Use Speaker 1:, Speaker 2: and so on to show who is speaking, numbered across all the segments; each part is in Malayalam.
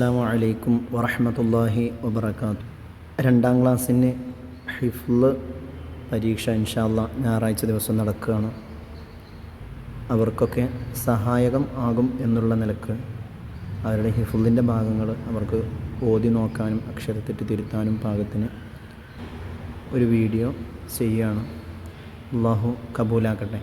Speaker 1: അസ്സാം വലൈക്കും വറഹമത്തല്ലാഹി വബർക്കാത്തു രണ്ടാം ക്ലാസ്സിന് ഹിഫ്ല് പരീക്ഷ ഇൻഷാല്ല ഞായറാഴ്ച ദിവസം നടക്കുകയാണ്. അവർക്കൊക്കെ സഹായകം ആകും എന്നുള്ള നിലയ്ക്ക് അവരുടെ ഹിഫുലിന്റെ ഭാഗങ്ങൾ അവർക്ക് ഓതി നോക്കാനും അക്ഷരത്തെറ്റ് തിരുത്താനും പാകത്തിന് ഒരു വീഡിയോ ചെയ്യുകയാണ്. അള്ളാഹു കബൂലാക്കട്ടെ.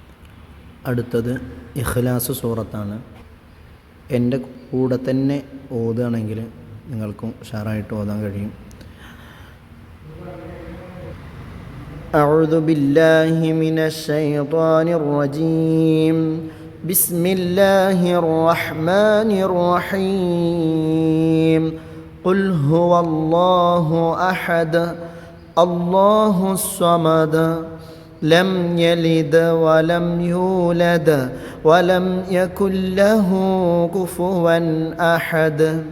Speaker 1: അടുത്തത് ഇഖ്ലാസ് സൂറത്താണ് എൻ്റെ കൂടെ തന്നെ ഓതുകയാണെങ്കിൽ നിങ്ങൾക്കും ഉഷാറായിട്ട് ഓതാൻ കഴിയും أعوذ بالله من الشيطان الرجيم بسم الله الرحمن الرحيم قل هو الله أحد الله الصمد لم يلد ولم يولد ولم يكن له كفوا أحد.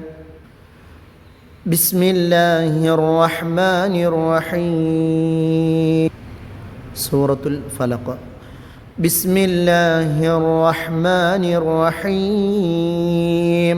Speaker 1: بسم الله الرحمن الرحيم. سورة الفلق. بسم الله الرحمن الرحيم.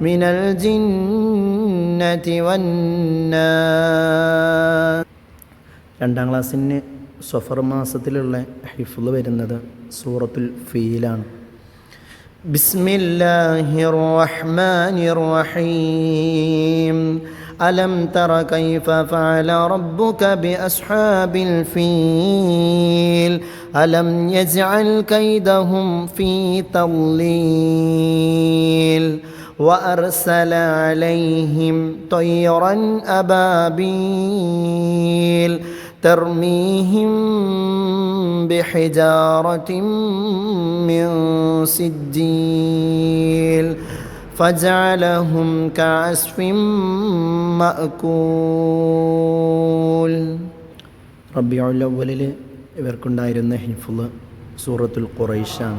Speaker 1: من الجنة والناس രണ്ടാം ക്ലാസ്സിന് സഫർ മാസത്തിലുള്ള ഹിഫ്ല് വരുന്നത് സൂറത്തുൽ ഫീലാണ് ബിസ്മില്ലാഹിർ റഹ്മാനിർ റഹീം ألم تر كيف فعل ربك بأصحاب الفيل ألم يجعل كيدهم في تضليل وأرسل عليهم طيرا أبابيل ترميهم بحجارة من سجيل فجعلهم كعصف مأكول റബിയുൽ അവലിൽ ഇവർക്കുണ്ടായിരുന്ന ഹിഫുള് സൂറത്തുൽ ഖുറൈഷാണ്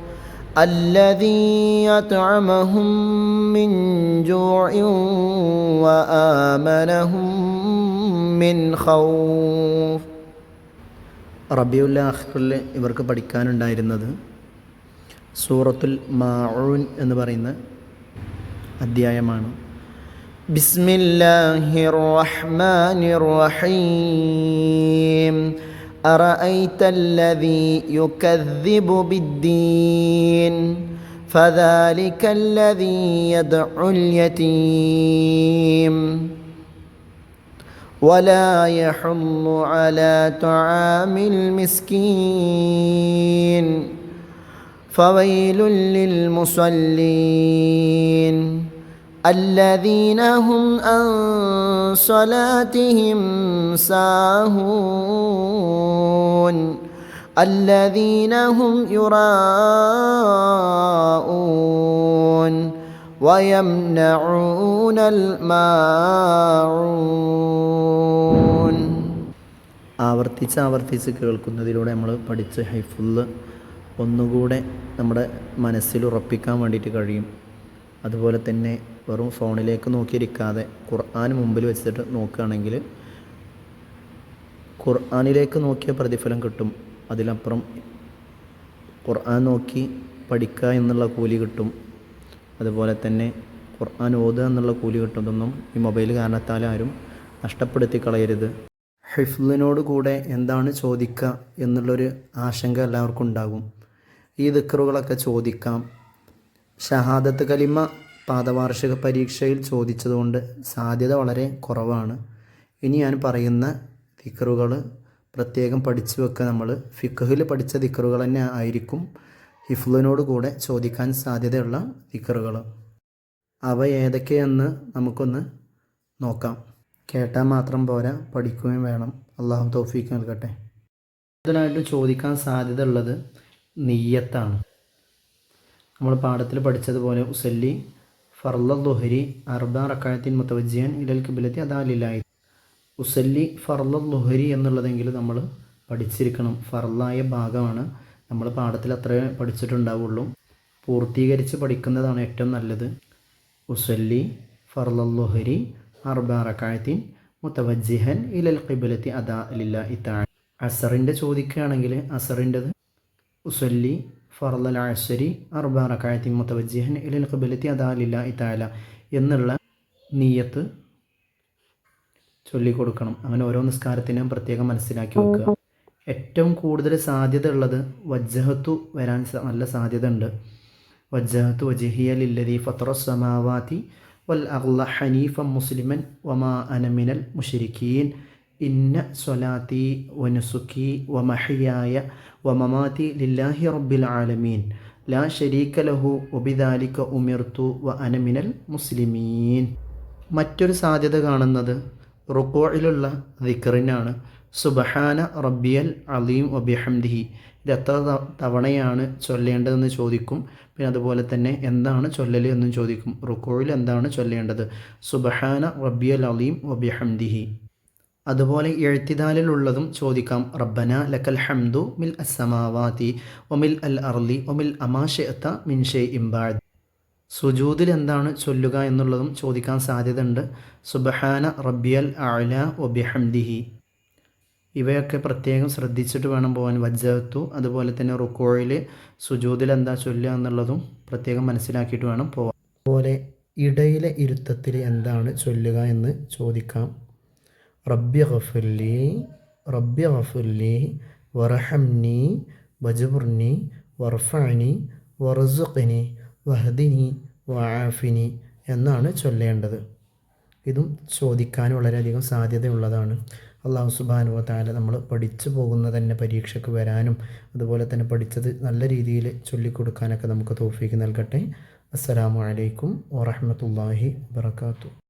Speaker 1: الذي أطعمهم من جوع وآمنهم من خوف റബിയുൽ ആഖിറിൽ ഇവർക്ക് പഠിക്കാനുണ്ടായിരുന്നത് സൂറത്തുൽ മാഊൻ എന്ന് പറയുന്ന അധ്യായമാണ് ബിസ്മില്ലാഹിർ റഹ്മാനിർ റഹീം أرأيت الذي يكذب بالدين؟ فذلك الذي يدعو اليتيم. ولا يحض على طعام المسكين. فويل للمصلين. الذين هم عن صلاتهم ساهون الذين هم يراءون ويمنعون الماعون ആവർത്തിച്ച് ആവർത്തിച്ച് കേൾക്കുന്നതിലൂടെ നമ്മൾ പഠിച്ച് ഹൈഫുള്ള് ഒന്നുകൂടെ നമ്മുടെ മനസ്സിൽ ഉറപ്പിക്കാൻ വേണ്ടിയിട്ട് കഴിയും അതുപോലെ തന്നെ വെറും ഫോണിലേക്ക് നോക്കിയിരിക്കാതെ ഖുർആൻ മുമ്പിൽ വെച്ചിട്ട് നോക്കുകയാണെങ്കിൽ ഖുർആാനിലേക്ക് നോക്കിയ പ്രതിഫലം കിട്ടും. അതിലപ്പുറം ഖുർആൻ നോക്കി പഠിക്കുക എന്നുള്ള കൂലി കിട്ടും. അതുപോലെ തന്നെ ഖുർആൻ ഓതുക എന്നുള്ള കൂലി കിട്ടുന്നതൊന്നും ഈ മൊബൈൽ കാരണത്താൽ ആരും നഷ്ടപ്പെടുത്തി കളയരുത്. ഹിഫ്ലിനോട് കൂടെ എന്താണ് ചോദിക്കുക എന്നുള്ളൊരു ആശങ്ക എല്ലാവർക്കും ഉണ്ടാകും. ഈ ദിക്കറുകളൊക്കെ ചോദിക്കാം. ഷഹാദത്ത് കലിമ പാദവാർഷിക പരീക്ഷയിൽ ചോദിച്ചതുകൊണ്ട് സാധ്യത വളരെ കുറവാണ്. ഇനി ഞാൻ പറയുന്ന ഫിക്കറുകൾ പ്രത്യേകം പഠിച്ചു വെക്കുക നമ്മൾ ഫിഖഹിൽ പഠിച്ച ദിക്കറുകൾ തന്നെ ആയിരിക്കും ഹിഫ്ലിനോട് കൂടെ ചോദിക്കാൻ സാധ്യതയുള്ള ദിക്കറുകൾ അവ ഏതൊക്കെയെന്ന് നമുക്കൊന്ന് നോക്കാം. കേട്ടാൽ മാത്രം പോരാ പഠിക്കുകയും വേണം. അള്ളാഹു തോഫീക്ക് നൽകട്ടെ. കൂടുതലായിട്ട് ചോദിക്കാൻ സാധ്യത ഉള്ളത് നെയ്യത്താണ്. നമ്മൾ പാഠത്തിൽ പഠിച്ചതുപോലെ ഉസല്ലി ഫർല ദുഹരി അർബ റക്കായത്തിൻ മുത്തവജിയൻ ഇലൽ കിബിലത്തി അതാലില്ലായി ഉസല്ലി ഫർലുഹരി എന്നുള്ളതെങ്കിൽ നമ്മൾ പഠിച്ചിരിക്കണം. ഫർലായ ഭാഗമാണ്. നമ്മൾ പാഠത്തിൽ അത്രേ പഠിച്ചിട്ടുണ്ടാവുള്ളൂ. പൂർത്തീകരിച്ച് പഠിക്കുന്നതാണ് ഏറ്റവും നല്ലത്. ഉസല്ലി ഫർലുഹരി അർബാറക്കായത്തിൻ അർബ റക്കായത്തിൻ മുത്തവജിഹൻ ഇലൽ കിബിലത്തി അദാ ലില്ല ഇത്താ അസറിന്റെ ചോദിക്കുകയാണെങ്കിൽ അസറിന്റെത്? ഉസല്ലി ഫർലൽ ആശ്വരി അർബാറക്കായത്തി മുത്തവജ്ജിഹൻ ഇലിൽ ഖബലത്തി അദാലില്ല ഇതാല എന്നുള്ള നീയത്ത് ചൊല്ലിക്കൊടുക്കണം. അങ്ങനെ ഓരോ നിസ്കാരത്തിനും പ്രത്യേകം മനസ്സിലാക്കി വെക്കുക. ഏറ്റവും കൂടുതൽ സാധ്യത ഉള്ളത് വജ്ജഹത്തു വരാൻ നല്ല സാധ്യത ഉണ്ട്. വജ്ജഹത്തു വജിഹിയ ലില്ലതി ഫത്ര സമാവാതി വൽ അഗ്ല ഹനീഫ മുസ്ലിമൻ വമാ അനമിനൽ മുഷരിക്കീൻ. ഇന്ന സ്വലാത്തി വനുസുക്കി വമഹിയായ വമമാതി ലില്ലാഹി റബ്ബിൽ ആലമീൻ. ലാ ഷരീക്ക ലഹു ഒബിദാലിക്ക ഉമിർത്തു വ അനമിനൽ മുസ്ലിമീൻ. മറ്റൊരു സാധ്യത കാണുന്നത് റുക്കോയിലുള്ള ദിക്കറിനാണ് സുബഹാന റബ്ബിയൽ അലീം ഒബിഹംദിഹി ഇത് എത്ര തവണയാണ് ചൊല്ലേണ്ടതെന്ന് ചോദിക്കും. പിന്നെ അതുപോലെ തന്നെ എന്താണ് ചൊല്ലൽ എന്നും ചോദിക്കും. റുക്കോയിൽ എന്താണ് ചൊല്ലേണ്ടത്? സുബഹാന റബ്ബിയൽ അലീം ഒബിഹംദിഹി അതുപോലെ എഴുത്തിതാലിലുള്ളതും ചോദിക്കാം. റബ്ബന ലക്കൽ ഹംദു മിൽ അസമാവാതി ഒമിൽ അൽ അർലി ഒമിൽ അമാഷെത്ത മിൻഷെ ഇംബാദ് സുജൂദിൽ എന്താണ് ചൊല്ലുക എന്നുള്ളതും ചോദിക്കാൻ സാധ്യതയുണ്ട്. സുബഹാന റബ്ബിയൽ അല ഒബിഹംദിഹി ഇവയൊക്കെ പ്രത്യേകം ശ്രദ്ധിച്ചിട്ട് വേണം പോകാൻ വജ്ജത്തു അതുപോലെ തന്നെ റുക്കോയിൽ സുജൂദിൽ എന്താ ചൊല്ലുക എന്നുള്ളതും പ്രത്യേകം മനസ്സിലാക്കിയിട്ട് വേണം പോകാൻ അതുപോലെ ഇടയിലെ ഇരുത്തത്തിൽ എന്താണ് ചൊല്ലുക എന്ന് ചോദിക്കാം. റബ്ബി ഗഫുല്ലി റബ്ബി ഗഫുല്ലി വറഹംനി വജുർനി വർഫാനി വർസുഖിനി വഹദിനി വആഫിനി എന്നാണ് ചൊല്ലേണ്ടത്. ഇതും ചോദിക്കാൻ വളരെയധികം സാധ്യതയുള്ളതാണ്. അള്ളാഹു സുബാനുവ താല നമ്മൾ പഠിച്ചു പോകുന്ന തന്നെ പരീക്ഷയ്ക്ക് വരാനും അതുപോലെ തന്നെ പഠിച്ചത് നല്ല രീതിയിൽ ചൊല്ലിക്കൊടുക്കാനൊക്കെ നമുക്ക് തോഫീക്ക് നൽകട്ടെ. അസ്സലാമു അലൈക്കും വറഹമത്തല്ലാഹി വബർക്കാത്തു